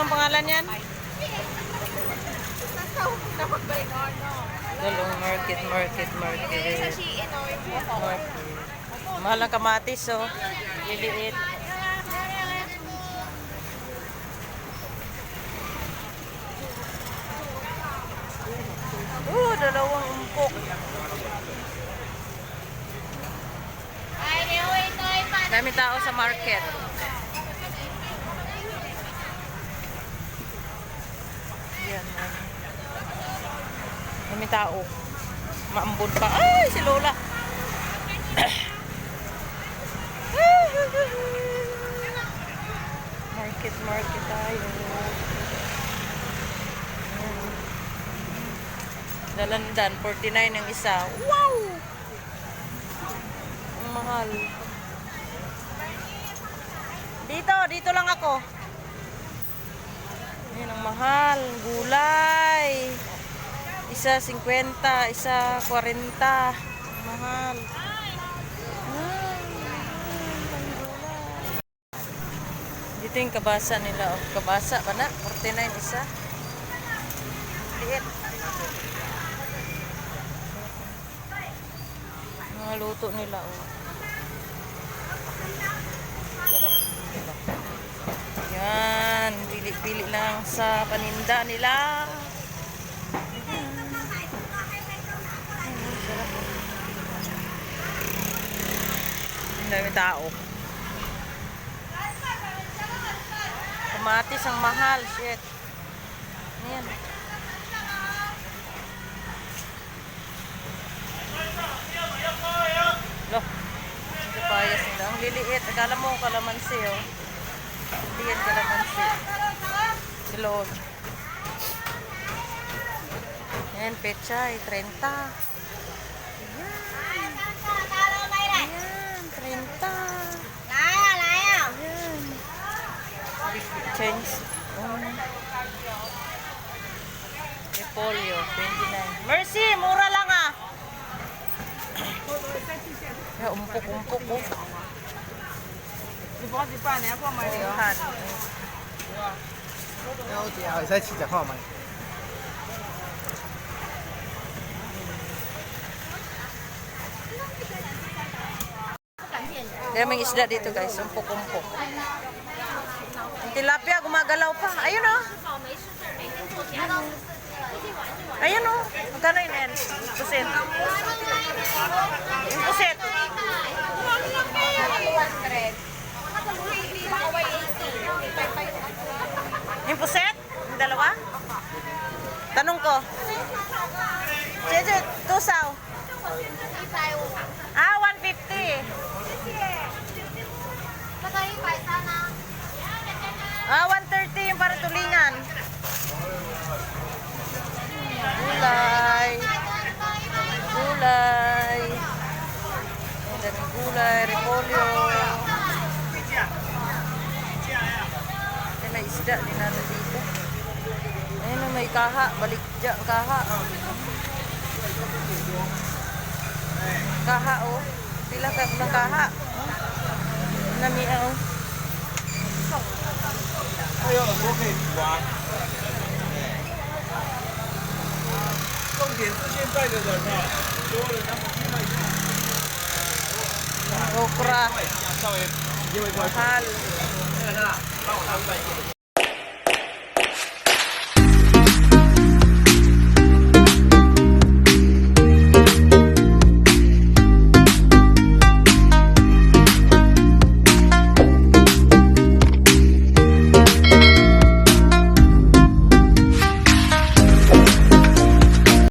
ang pangalan yan? Dalong market, market, market. Market. Mahal ang kamatis, oh. Liliit. Uh, dalawang umpok. Dami tao sa market. Yan. yan. Dami tao. Maambon pa. Ay, si Lola. market, market tayo. Ayan. Dalandan, 49 ang isa. Wow! Ang mahal. Dito, dito lang ako. Ayan ang mahal. Gulay. Isa 50, isa 40. Ang mahal. Ah. Dito yung kabasa nila. Oh. Kabasa ba na? 49 isa. Liit. Mga luto nila. Oh. Yan. Pili-pili lang sa paninda nila. Ang dami tao. Kamatis ang mahal. Shit. Ayan. Lo. Lupayas nila. Ang liliit. Akala mo kalamansi oh. Hindi yan kalamansi. Hello. Ayan, pechay. 30. 30. change. Um, polio 29. Mercy, mura lang ah. Eh, ya, umpuk, umpuk, umpuk. Oh. Dia di pan ya, oh, ya oh, saya guys, umpok-umpok. Tilapia, gumagalaw pa. Ayun oh. Ayun oh. Magkano yun yan? Pusit. Yung pusit. Yung puset? Yung dalawa? Tanong ko. Jeje, tusaw. Ah, 150. Ah, 130 yung para tulingan. Gulay. Gulay. Daming gulay, repolyo. Ay, may isda din natin dito. Ayun na, may kaha. Balikja ang kaha. Oh. Kaha, oh. Pila ka ng kaha. Oh. Nami, oh. 还有很多可以煮啊。重点是现在的人啊，所有人他们去卖场， Okra. 稍微因为关系。 Mahal. 那个是吧？帮我拿五百件。